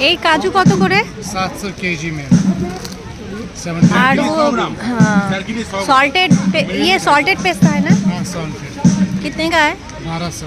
এই কাজু কত করে सात सौ के जी में सेवन আর वो हाँ सॉल्टेड ये सॉल्टेड पेस्ता है ना हाँ सॉल्ट कितने का है बारह सौ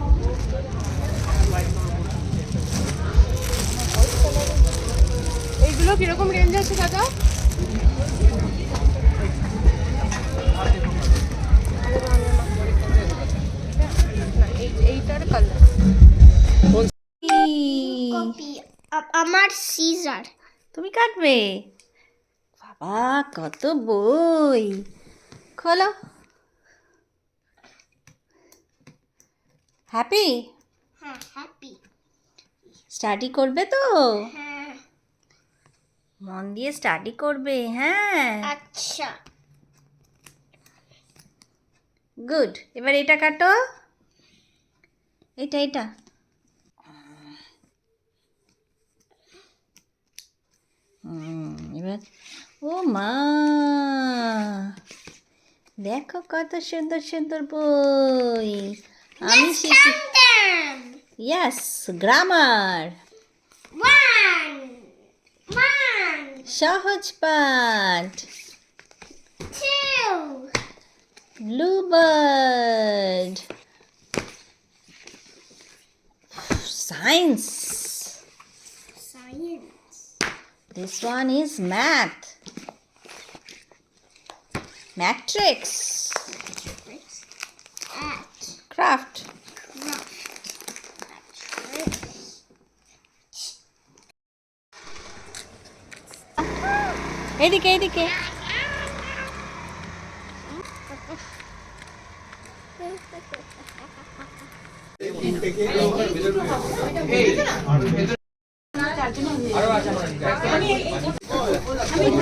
এইগুলো কীরকম রেঞ্জ আছে দাদা? এইটার কালার আমার সিজার তুমি কাটবে? বাবা কত বই। খোলো। হ্যাপি হ্যাঁ হ্যাপি স্টাডি করবে তো? হ্যাঁ। মন দিয়ে স্টাডি করবে হ্যাঁ। আচ্ছা। গুড এবার এটা কাটো। এটা এটা। হুম, এবার ও মা। দেখো কত সুন্দর সুন্দর বই। Yes, grammar. One. One. Shahaj part. Two. Bluebird. Science. Science. This one is math. Matrix. Craft. এদিকে এদিকে।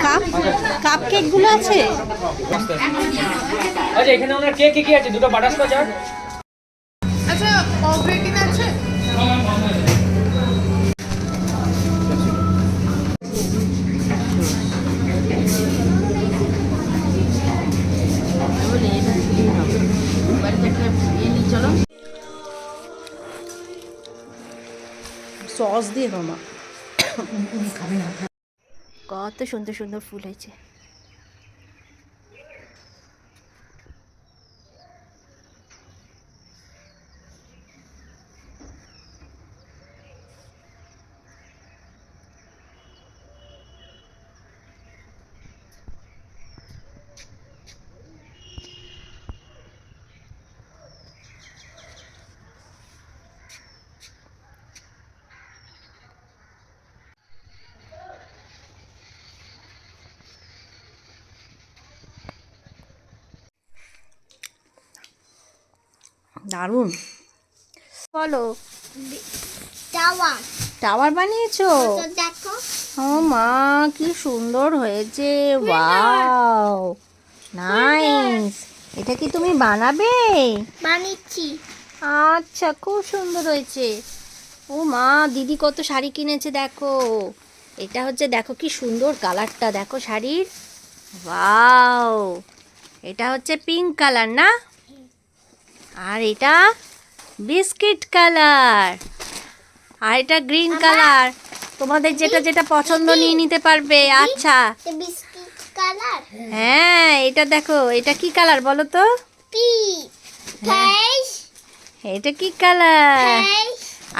কাপ কাপ কেকগুলো আছে? আচ্ছা এখানে আপনার কে কি কি আছে? দুটো বাটারস্কচ আর অগ্রেটিন আছে? সস দিয়ে মামা কত সুন্দর সুন্দর ফুল হয়েছে। দারুণ। বলো। Tower. টাওয়ার বানিয়েছো? দেখো। ও মা কি সুন্দর হয়েছে। ওয়াও। নাইস। এটা কি তুমি বানাবে? বানিয়েছি। আচ্ছা খুব সুন্দর হয়েছে। ও মা দিদি কত শাড়ি কিনেছে দেখো। এটা হচ্ছে দেখো কি সুন্দর কালারটা দেখো শাড়ির। ওয়াও। এটা হচ্ছে পিঙ্ক কালার না? আর এটা বিস্কিট কালার। আর এটা গ্রিন কালার। তোমাদের যেটা যেটা পছন্দ নিয়ে নিতে পারবে আচ্ছা. হ্যাঁ এটা দেখো এটা কি কালার বলো তো? এটা কি কালার?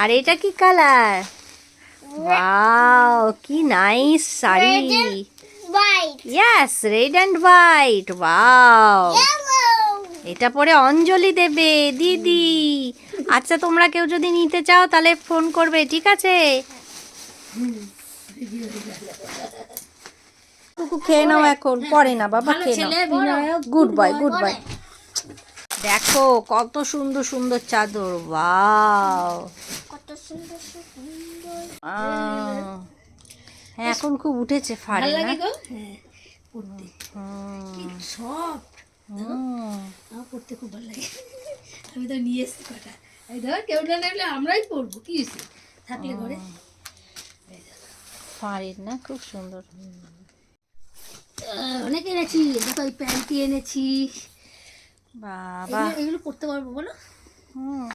আর এটা কি কালার? ওয়াও কি nice sari. Yes red and white. Wow. এটা পরে অঞ্জলি দেবে দিদি। আচ্ছা তোমরা কেউ যদি নিতে চাও তাহলে ফোন করবে ঠিক আছে? টুকু খেয়ে নাও এখন পরে না বাবা খেয়ে নাও। গুড বাই গুড বাই দেখো কত সুন্দর সুন্দর চাদর ওয়াও। কত সুন্দর সুন্দর। হ্যাঁ এখন খুব উঠেছে ফাড়ে না? হ্যাঁ সফট। আমার পড়তে খুব ভালো লাগে। আমি তো নিয়ে এসছি কটা। এই ধর কেউ না নেবলে আমরাই পড়ব। কি হয়েছে? থাকলে ঘরে? ফাড়ের না? খুব সুন্দর। অনেক এনেছি। দেখো এই প্যান্টি এনেছি। বাবা। এগুলো পড়তে পারব বলো? হুম।